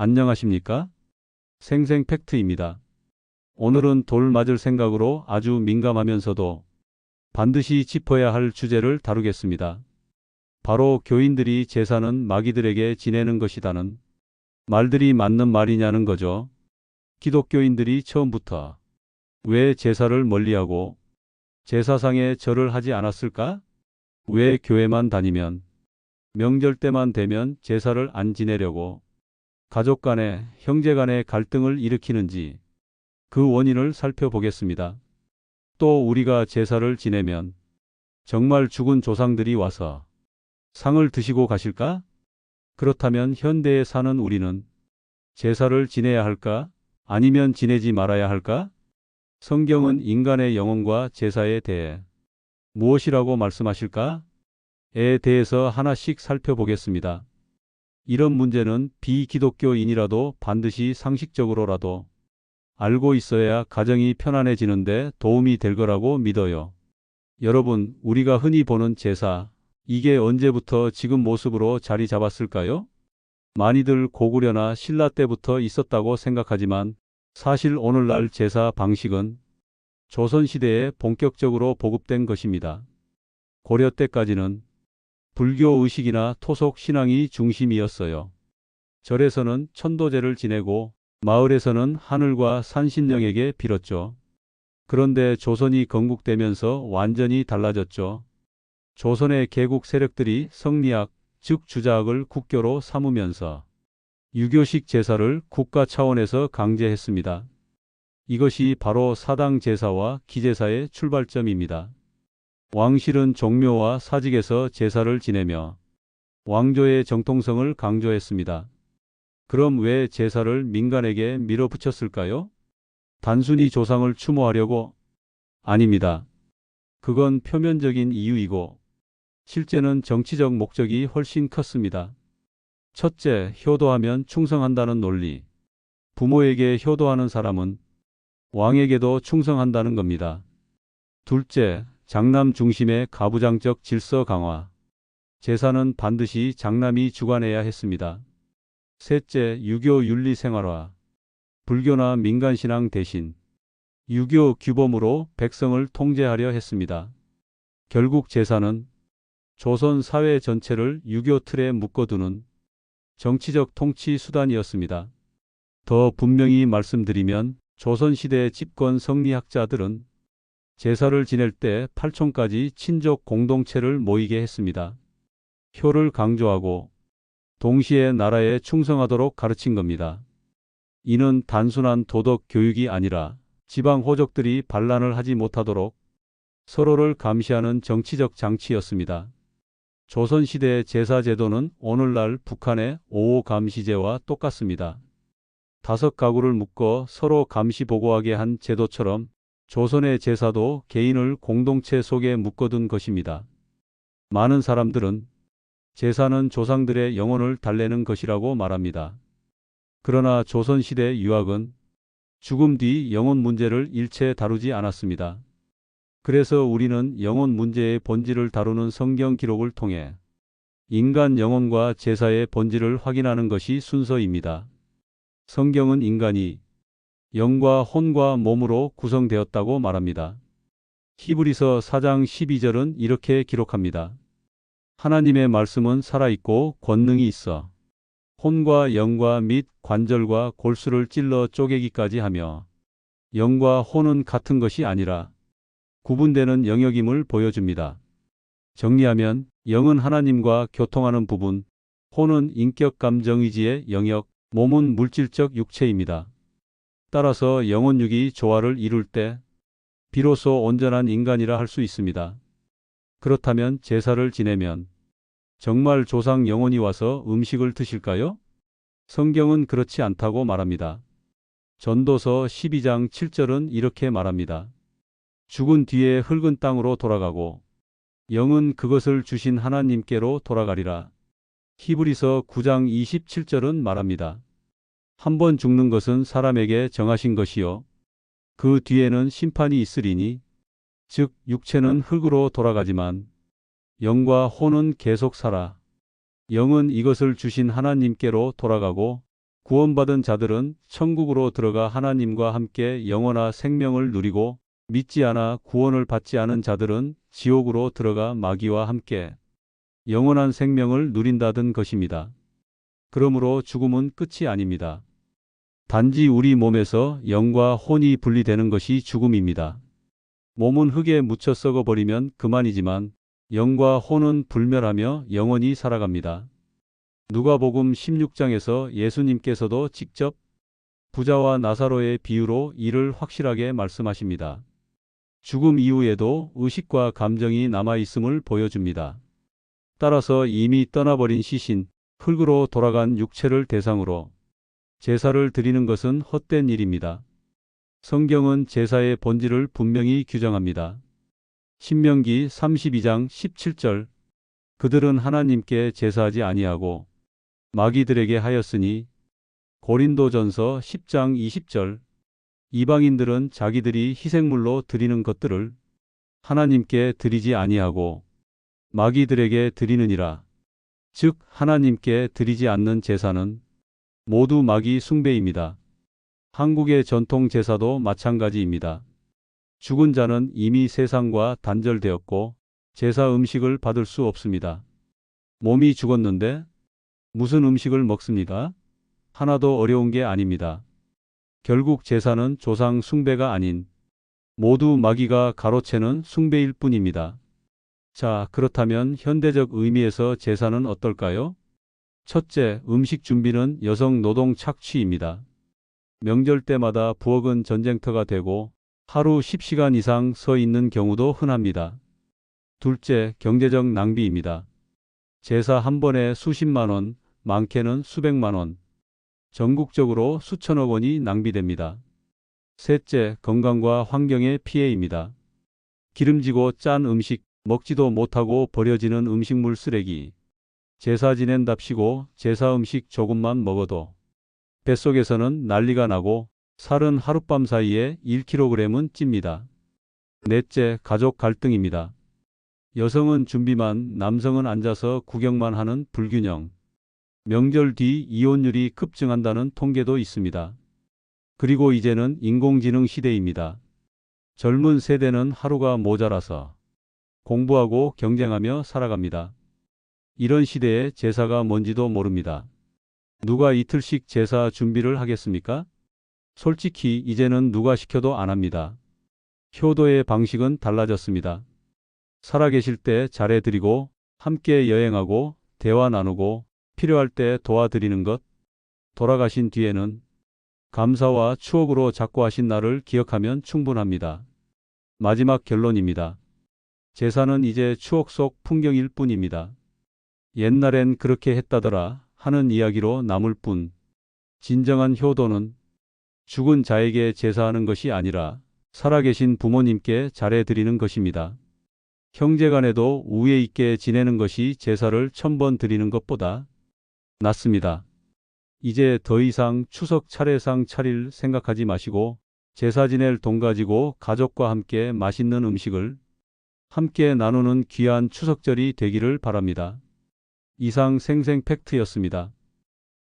안녕하십니까? 생생 팩트입니다. 오늘은 돌 맞을 생각으로 아주 민감하면서도 반드시 짚어야 할 주제를 다루겠습니다. 바로 교인들이 제사는 마귀들에게 지내는 것이다는 말들이 맞는 말이냐는 거죠. 기독교인들이 처음부터 왜 제사를 멀리하고 제사상에 절을 하지 않았을까? 왜 교회만 다니면 명절 때만 되면 제사를 안 지내려고 가족 간에 형제 간의 갈등을 일으키는지 그 원인을 살펴보겠습니다. 또 우리가 제사를 지내면 정말 죽은 조상들이 와서 상을 드시고 가실까? 그렇다면 현대에 사는 우리는 제사를 지내야 할까? 아니면 지내지 말아야 할까? 성경은 인간의 영혼과 제사에 대해 무엇이라고 말씀하실까? 에 대해서 하나씩 살펴보겠습니다. 이런 문제는 비기독교인이라도 반드시 상식적으로라도 알고 있어야 가정이 편안해지는데 도움이 될 거라고 믿어요. 여러분, 우리가 흔히 보는 제사, 이게 언제부터 지금 모습으로 자리 잡았을까요? 많이들 고구려나 신라 때부터 있었다고 생각하지만 사실 오늘날 제사 방식은 조선시대에 본격적으로 보급된 것입니다. 고려 때까지는 불교 의식이나 토속 신앙이 중심이었어요. 절에서는 천도제를 지내고 마을에서는 하늘과 산신령에게 빌었죠. 그런데 조선이 건국되면서 완전히 달라졌죠. 조선의 개국 세력들이 성리학, 즉 주자학을 국교로 삼으면서 유교식 제사를 국가 차원에서 강제했습니다. 이것이 바로 사당 제사와 기제사의 출발점입니다. 왕실은 종묘와 사직에서 제사를 지내며 왕조의 정통성을 강조했습니다. 그럼 왜 제사를 민간에게 밀어붙였을까요? 단순히 조상을 추모하려고? 아닙니다. 그건 표면적인 이유이고 실제는 정치적 목적이 훨씬 컸습니다. 첫째, 효도하면 충성한다는 논리. 부모에게 효도하는 사람은 왕에게도 충성한다는 겁니다. 둘째, 장남 중심의 가부장적 질서 강화. 제사는 반드시 장남이 주관해야 했습니다. 셋째, 유교 윤리 생활화. 불교나 민간신앙 대신 유교 규범으로 백성을 통제하려 했습니다. 결국 제사는 조선 사회 전체를 유교 틀에 묶어두는 정치적 통치 수단이었습니다. 더 분명히 말씀드리면 조선시대 집권 성리학자들은 제사를 지낼 때 팔촌까지 친족 공동체를 모이게 했습니다. 효를 강조하고 동시에 나라에 충성하도록 가르친 겁니다. 이는 단순한 도덕 교육이 아니라 지방 호족들이 반란을 하지 못하도록 서로를 감시하는 정치적 장치였습니다. 조선시대 제사 제도는 오늘날 북한의 오호 감시제와 똑같습니다. 다섯 가구를 묶어 서로 감시 보고하게 한 제도처럼 조선의 제사도 개인을 공동체 속에 묶어둔 것입니다. 많은 사람들은 제사는 조상들의 영혼을 달래는 것이라고 말합니다. 그러나 조선시대 유학은 죽음 뒤 영혼 문제를 일체 다루지 않았습니다. 그래서 우리는 영혼 문제의 본질을 다루는 성경 기록을 통해 인간 영혼과 제사의 본질을 확인하는 것이 순서입니다. 성경은 인간이 영과 혼과 몸으로 구성되었다고 말합니다. 히브리서 4장 12절은 이렇게 기록합니다. 하나님의 말씀은 살아있고 권능이 있어 혼과 영과 및 관절과 골수를 찔러 쪼개기까지 하며 영과 혼은 같은 것이 아니라 구분되는 영역임을 보여줍니다. 정리하면 영은 하나님과 교통하는 부분, 혼은 인격 감정 의지의 영역, 몸은 물질적 육체입니다. 따라서 영혼육이 조화를 이룰 때 비로소 온전한 인간이라 할 수 있습니다. 그렇다면 제사를 지내면 정말 조상 영혼이 와서 음식을 드실까요? 성경은 그렇지 않다고 말합니다. 전도서 12장 7절은 이렇게 말합니다. 죽은 뒤에 흙은 땅으로 돌아가고 영은 그것을 주신 하나님께로 돌아가리라. 히브리서 9장 27절은 말합니다. 한 번 죽는 것은 사람에게 정하신 것이요. 그 뒤에는 심판이 있으리니, 즉, 육체는 흙으로 돌아가지만, 영과 혼은 계속 살아. 영은 이것을 주신 하나님께로 돌아가고, 구원받은 자들은 천국으로 들어가 하나님과 함께 영원한 생명을 누리고 믿지 않아 구원을 받지 않은 자들은 지옥으로 들어가 마귀와 함께 영원한 생명을 누린다던 것입니다. 그러므로 죽음은 끝이 아닙니다. 단지 우리 몸에서 영과 혼이 분리되는 것이 죽음입니다. 몸은 흙에 묻혀 썩어 버리면 그만이지만 영과 혼은 불멸하며 영원히 살아갑니다. 누가복음 16장에서 예수님께서도 직접 부자와 나사로의 비유로 이를 확실하게 말씀하십니다. 죽음 이후에도 의식과 감정이 남아 있음을 보여줍니다. 따라서 이미 떠나버린 시신, 흙으로 돌아간 육체를 대상으로 제사를 드리는 것은 헛된 일입니다. 성경은 제사의 본질을 분명히 규정합니다. 신명기 32장 17절 그들은 하나님께 제사하지 아니하고 마귀들에게 하였으니 고린도전서 10장 20절 이방인들은 자기들이 희생물로 드리는 것들을 하나님께 드리지 아니하고 마귀들에게 드리느니라. 즉 하나님께 드리지 않는 제사는 모두 마귀 숭배입니다. 한국의 전통 제사도 마찬가지입니다. 죽은 자는 이미 세상과 단절되었고 제사 음식을 받을 수 없습니다. 몸이 죽었는데 무슨 음식을 먹습니까? 하나도 어려운 게 아닙니다. 결국 제사는 조상 숭배가 아닌 모두 마귀가 가로채는 숭배일 뿐입니다. 자, 그렇다면 현대적 의미에서 제사는 어떨까요? 첫째, 음식 준비는 여성 노동 착취입니다. 명절 때마다 부엌은 전쟁터가 되고 하루 10시간 이상 서 있는 경우도 흔합니다. 둘째, 경제적 낭비입니다. 제사 한 번에 수십만 원, 많게는 수백만 원, 전국적으로 수천억 원이 낭비됩니다. 셋째, 건강과 환경의 피해입니다. 기름지고 짠 음식, 먹지도 못하고 버려지는 음식물 쓰레기. 제사 지낸답시고 제사 음식 조금만 먹어도 뱃속에서는 난리가 나고 살은 하룻밤 사이에 1kg은 찝니다. 넷째, 가족 갈등입니다. 여성은 준비만, 남성은 앉아서 구경만 하는 불균형. 명절 뒤 이혼율이 급증한다는 통계도 있습니다. 그리고 이제는 인공지능 시대입니다. 젊은 세대는 하루가 모자라서 공부하고 경쟁하며 살아갑니다. 이런 시대에 제사가 뭔지도 모릅니다. 누가 이틀씩 제사 준비를 하겠습니까? 솔직히 이제는 누가 시켜도 안 합니다. 효도의 방식은 달라졌습니다. 살아계실 때 잘해드리고 함께 여행하고 대화 나누고 필요할 때 도와드리는 것, 돌아가신 뒤에는 감사와 추억으로 자꾸 하신 날을 기억하면 충분합니다. 마지막 결론입니다. 제사는 이제 추억 속 풍경일 뿐입니다. 옛날엔 그렇게 했다더라 하는 이야기로 남을 뿐, 진정한 효도는 죽은 자에게 제사하는 것이 아니라 살아계신 부모님께 잘해드리는 것입니다. 형제간에도 우애 있게 지내는 것이 제사를 천번 드리는 것보다 낫습니다. 이제 더 이상 추석 차례상 차릴 생각하지 마시고 제사 지낼 돈 가지고 가족과 함께 맛있는 음식을 함께 나누는 귀한 추석절이 되기를 바랍니다. 이상 생생 팩트였습니다.